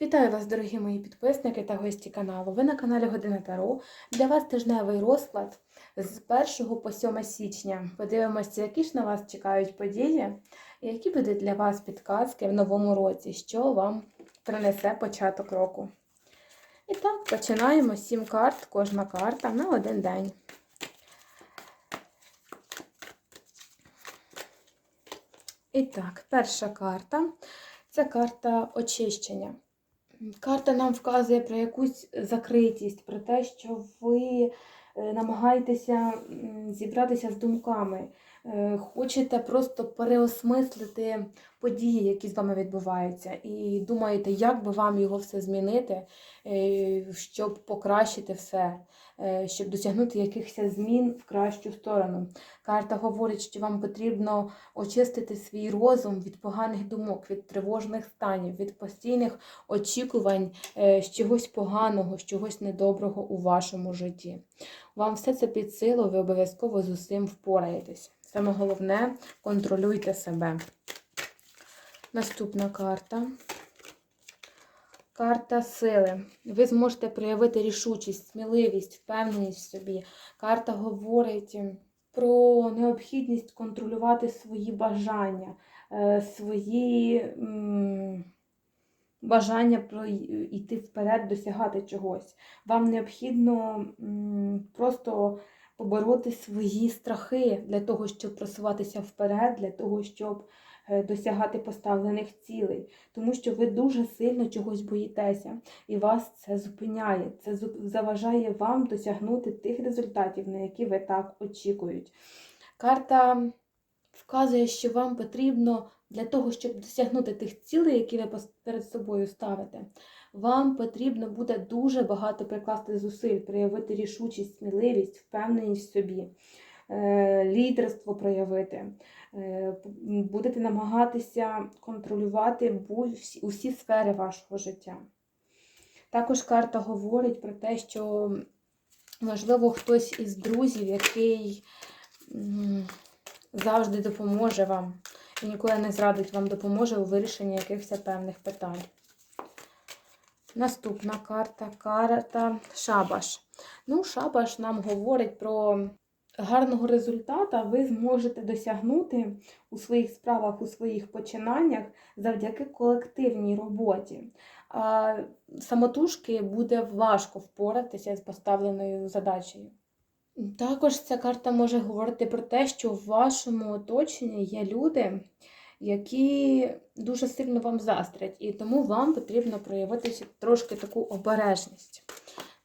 Вітаю вас, дорогі мої підписники та гості каналу. Ви на каналі Година Таро. Для вас тижневий розклад з 1 по 7 січня. Подивимося, які ж на вас чекають події, і які будуть для вас підказки в новому році, що вам принесе початок року. І так, починаємо. 7 карт, кожна карта на один день. І так, перша карта це карта очищення. Карта нам вказує про якусь закритість, про те, що ви е, намагаєтеся зібратися з думками, хочете просто переосмислити події, які з вами відбуваються, і думаєте, як би вам його все змінити, е, щоб покращити все, е, щоб досягнути якихось змін в кращу сторону. Карта говорить, що вам потрібно очистити свій розум від поганих думок, від тривожних станів, від постійних очікувань е, з чогось поганого, з чогось недоброго у вашому житті. Вам все це під силу, ви обов'язково з усім впораєтесь. Саме головне контролюйте себе. Наступна карта. Карта сили. Ви зможете проявити рішучість, сміливість, впевненість в собі. Карта говорить про необхідність контролювати свої бажання, е, свої бажання йти вперед, досягати чогось. Вам необхідно просто побороти свої страхи для того, щоб просуватися вперед, для того, щоб е, досягати поставлених цілей, тому що ви дуже сильно чогось боїтеся, і вас це зупиняє. Це заважає вам досягнути тих результатів, на які ви так очікують. Карта вказує, що вам потрібно для того, щоб досягнути тих цілей, які ви перед собою ставите, вам потрібно буде дуже багато прикласти зусиль, проявити рішучість, сміливість, впевненість в собі, е, лідерство проявити. Е, Будете намагатися контролювати усі сфери вашого життя. Також карта говорить про те, що, можливо, хтось із друзів, який завжди допоможе вам і ніколи не зрадить вам, допоможе у вирішенні якихось певних питань. Наступна карта карта Шабаш. Ну, Шабаш нам говорить про гарного результата ви зможете досягнути у своїх справах, у своїх починаннях завдяки колективній роботі. А самотужки буде важко впоратися з поставленою задачею. Також ця карта може говорити про те, що в вашому оточенні є люди, які дуже сильно вам застрять, і тому вам потрібно проявити трошки таку обережність,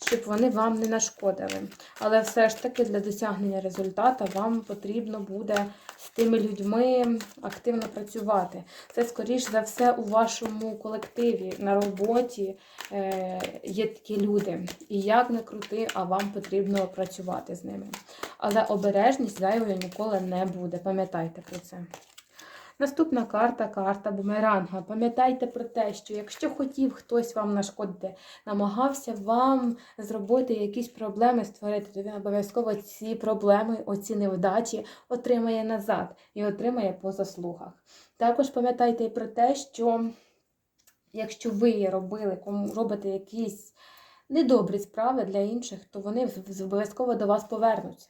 щоб вони вам не нашкодили. Але все ж таки для досягнення результату вам потрібно буде з тими людьми активно працювати. Це, скоріш за все, у вашому колективі на роботі е, є такі люди. І як не крути, а вам потрібно працювати з ними. Але обережність зайвою ніколи не буде. Пам'ятайте про це. Наступна карта карта бумеранга. Пам'ятайте про те, що якщо хотів хтось вам нашкодити, намагався вам зробити якісь проблеми створити, то він обов'язково ці проблеми, оці невдачі отримає назад і отримає по заслугах. Також пам'ятайте про те, що якщо ви робили, робите якісь недобрі справи для інших, то вони обов'язково до вас повернуться.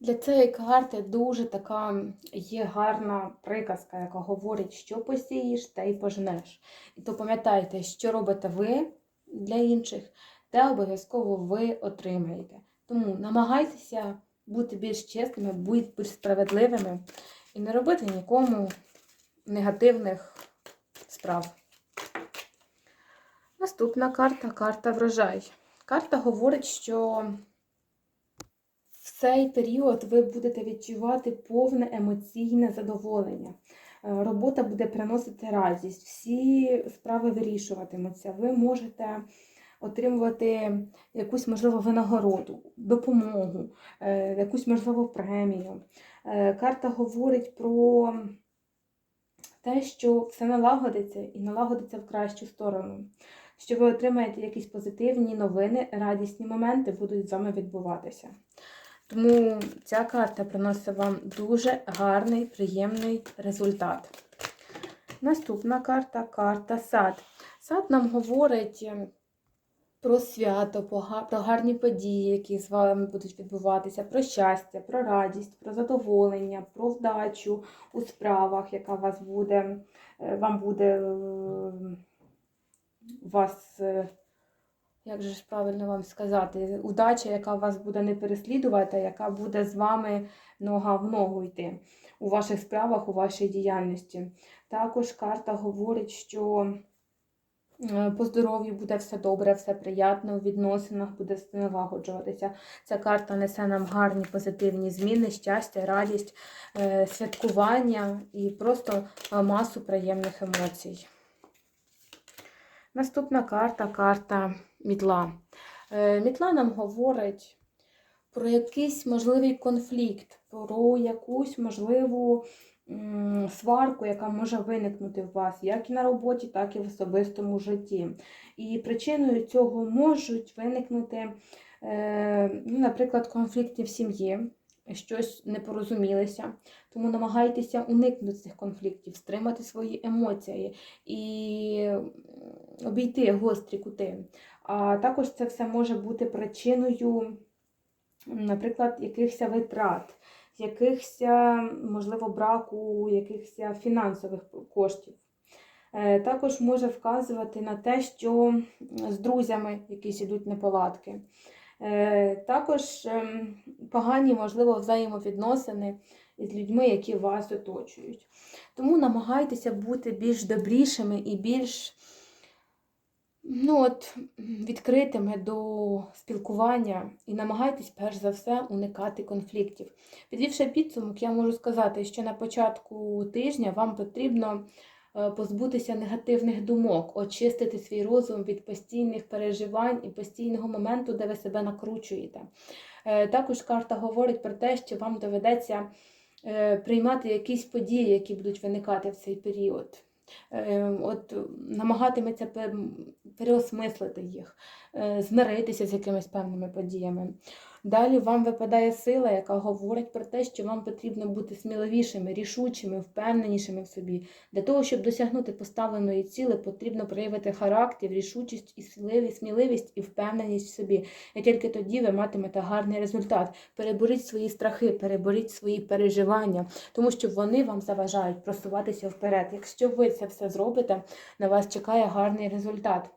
Для цієї карти дуже така є гарна приказка, яка говорить, що посієш, те й пожнеш. І то пам'ятайте, що робите ви для інших, те обов'язково ви отримаєте. Тому намагайтеся бути більш чесними, бути більш справедливими і не робити нікому негативних справ. Наступна карта карта врожай. Карта говорить, що цей період ви будете відчувати повне емоційне задоволення. Е, Робота буде приносити радість, всі справи вирішуватимуться. Ви можете отримувати якусь, можливо, винагороду, допомогу, е, якусь, можливо, премію. Е, Карта говорить про те, що все налагодиться і налагодиться в кращу сторону. Що ви отримаєте якісь позитивні новини, радісні моменти будуть з вами відбуватися. Тому ця карта приносить вам дуже гарний, приємний результат. Наступна карта карта сад. Сад нам говорить е, про свято, про гарні події, які з вами будуть відбуватися, про щастя, про радість, про задоволення, про вдачу у справах, яка вас буде, е, вам буде е, вас. Як же ж правильно вам сказати, удача, яка вас буде не переслідувати, яка буде з вами нога в ногу йти у ваших справах, у вашій діяльності. Також карта говорить, що е, по здоров'ю буде все добре, все приємно, у відносинах буде все налагоджуватися. Ця карта несе нам гарні позитивні зміни, щастя, радість, е, святкування і просто е, масу приємних емоцій. Наступна карта карта мітла. Е, Мітла нам говорить про якийсь можливий конфлікт, про якусь можливу сварку, яка може виникнути в вас, як і на роботі, так і в особистому житті. І причиною цього можуть виникнути, е, ну, наприклад, конфлікти в сім'ї, щось не порозумілися. Тому намагайтеся уникнути цих конфліктів, стримати свої емоції і обійти гострі кути. А також це все може бути причиною, наприклад, якихось витрат, якихось, можливо, браку якихось фінансових коштів. Е, Також може вказувати на те, що з друзями якісь ідуть неполадки. Е, Також ем, погані, можливо, взаємовідносини із людьми, які вас оточують. Тому намагайтеся бути більш добрішими і більш ну, от, відкритими до спілкування і намагайтесь перш за все уникати конфліктів. Підвівши підсумок, я можу сказати, що на початку тижня вам потрібно е, позбутися негативних думок, очистити свій розум від постійних переживань і постійного моменту, де ви себе накручуєте. Е, Також карта говорить про те, що вам доведеться е, приймати якісь події, які будуть виникати в цей період. Е, От намагатиметься пе- переосмислити їх, е, змиритися з якимись певними подіями. Далі вам випадає сила, яка говорить про те, що вам потрібно бути сміливішими, рішучими, впевненішими в собі. Для того, щоб досягнути поставленої цілі, потрібно проявити характер, рішучість і сміливість, і впевненість в собі. І тільки тоді ви матимете гарний результат. Переборіть свої страхи, переборіть свої переживання, тому що вони вам заважають просуватися вперед. Якщо ви це все зробите, на вас чекає гарний результат.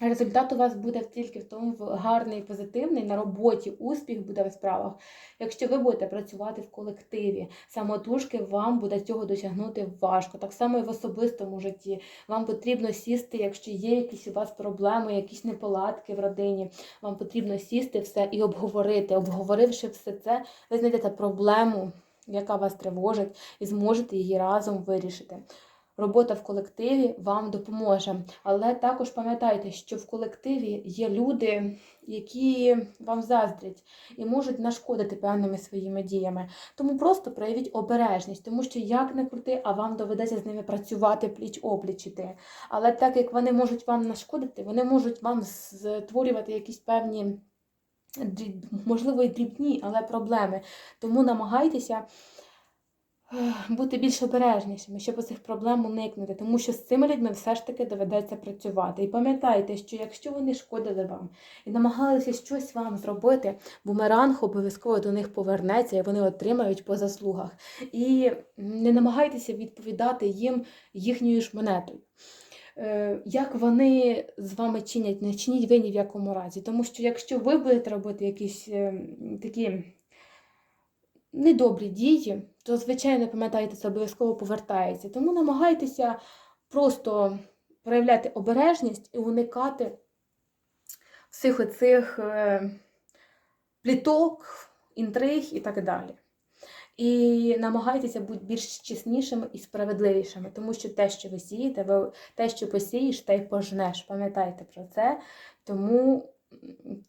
Результат у вас буде тільки в тому гарний, позитивний, на роботі успіх буде в справах. Якщо ви будете працювати в колективі, самотужки вам буде цього досягнути важко. Так само і в особистому житті. Вам потрібно сісти, якщо є якісь у вас проблеми, якісь неполадки в родині. Вам потрібно сісти все і обговорити. Обговоривши все це, ви знайдете проблему, яка вас тривожить, і зможете її разом вирішити. Робота в колективі вам допоможе. Але також пам'ятайте, що в колективі є люди, які вам заздрять і можуть нашкодити певними своїми діями. Тому просто проявіть обережність, тому що як не крути, а вам доведеться з ними працювати пліч опліч. Але так як вони можуть вам нашкодити, вони можуть вам створювати якісь певні, можливо, і дрібні, але проблеми. Тому намагайтеся бути більш обережнішими, щоб цих проблем уникнути, тому що з цими людьми все ж таки доведеться працювати. І пам'ятайте, що якщо вони шкодили вам і намагалися щось вам зробити, бумеранг обов'язково до них повернеться і вони отримають по заслугах. І не намагайтеся відповідати їм їхньою ж монетою. Е, Як вони з вами чинять, не чиніть ви ні в якому разі. Тому що якщо ви будете робити якісь е, такі недобрі дії, то, звичайно, пам'ятайте, це обов'язково повертається. Тому намагайтеся просто проявляти обережність і уникати всіх оцих е, пліток, інтриг і так далі. І намагайтеся бути більш чеснішими і справедливішими, тому що те, що ви сієте, ви те, що посієш, те й пожнеш. Пам'ятайте про це. Тому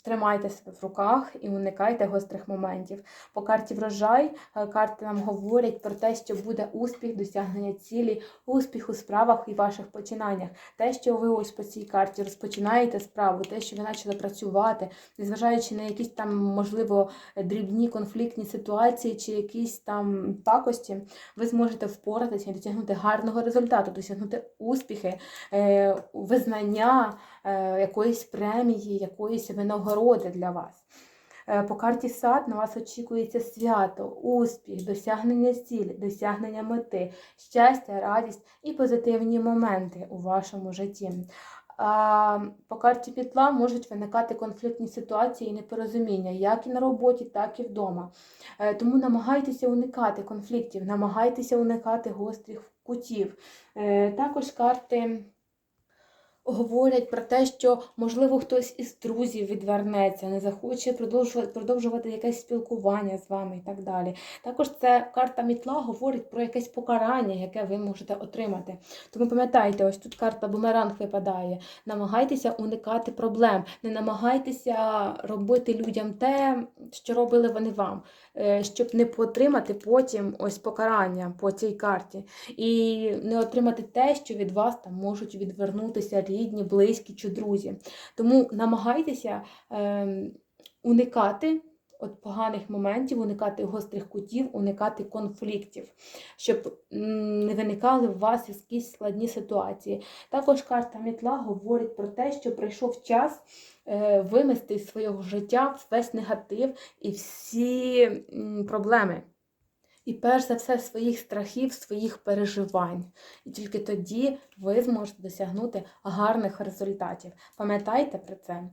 тримайте себе в руках і уникайте гострих моментів. По карті врожай е, карти нам говорять про те, що буде успіх, досягнення цілі, успіх у справах і ваших починаннях. Те, що ви ось по цій карті розпочинаєте справу, те, що ви почали працювати, незважаючи на якісь там, можливо, дрібні конфліктні ситуації чи якісь там пакості, ви зможете впоратися і досягнути гарного результату, досягнути успіхи, е, визнання е, якоїсь премії, якоїсь винагороди для вас. Е, По карті сад на вас очікується свято, успіх, досягнення цілі, досягнення мети, щастя, радість і позитивні моменти у вашому житті. По карті пітла можуть виникати конфліктні ситуації і непорозуміння, як і на роботі, так і вдома. Е, Тому намагайтеся уникати конфліктів, намагайтеся уникати гострих кутів. Е, Також карти говорять про те, що, можливо, хтось із друзів відвернеться, не захоче продовжувати, продовжувати якесь спілкування з вами і так далі. Також це карта мітла говорить про якесь покарання, яке ви можете отримати. Тому пам'ятайте, ось тут карта бумеранг випадає. Намагайтеся уникати проблем, не намагайтеся робити людям те, що робили вони вам, е, щоб не отримати потім ось покарання по цій карті. І не отримати те, що від вас там можуть відвернутися рідні, близькі чи друзі. Тому намагайтеся ем, уникати от поганих моментів, уникати гострих кутів, уникати конфліктів, щоб не виникали у вас якісь складні ситуації. Також карта Мітла говорить про те, що прийшов час е, вимести з свого життя весь негатив і всі проблеми. І перш за все своїх страхів, своїх переживань. І тільки тоді ви зможете досягнути гарних результатів. Пам'ятайте про це.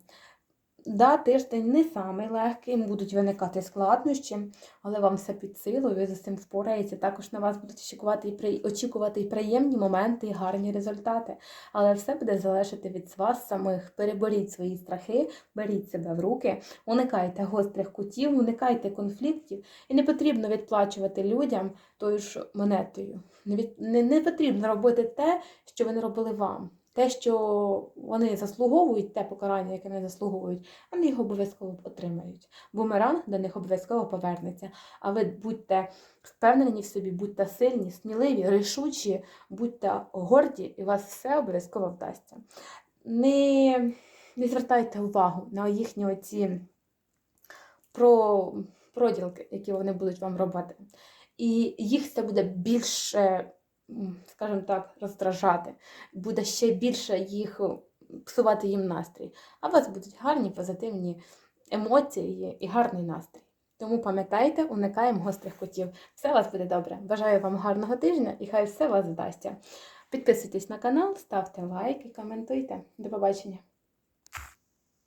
Да, тиждень не самий легкий, будуть виникати складнощі, але вам все під силу, ви за цим впораєтеся. Також на вас будуть очікувати і, при... очікувати і приємні моменти, і гарні результати. Але все буде залежати від вас самих. Переборіть свої страхи, беріть себе в руки, уникайте гострих кутів, уникайте конфліктів. І не потрібно відплачувати людям тою ж монетою. Не, від... не, не потрібно робити те, що вони робили вам. Те, що вони заслуговують, те покарання, яке вони заслуговують, вони його обов'язково отримають. Бумеранг до них обов'язково повернеться. А ви будьте впевнені в собі, будьте сильні, сміливі, рішучі, будьте горді, і у вас все обов'язково вдасться. Не, не звертайте увагу на їхні оці про, проділки, які вони будуть вам робити. І їх це буде більше скажімо так, роздражати, буде ще більше їх е, псувати їм настрій. А у вас будуть гарні, позитивні емоції і гарний настрій. Тому пам'ятайте, уникаємо гострих котів. Все у вас буде добре. Бажаю вам гарного тижня і хай все вас вдасться. Підписуйтесь на канал, ставте лайки, коментуйте. До побачення!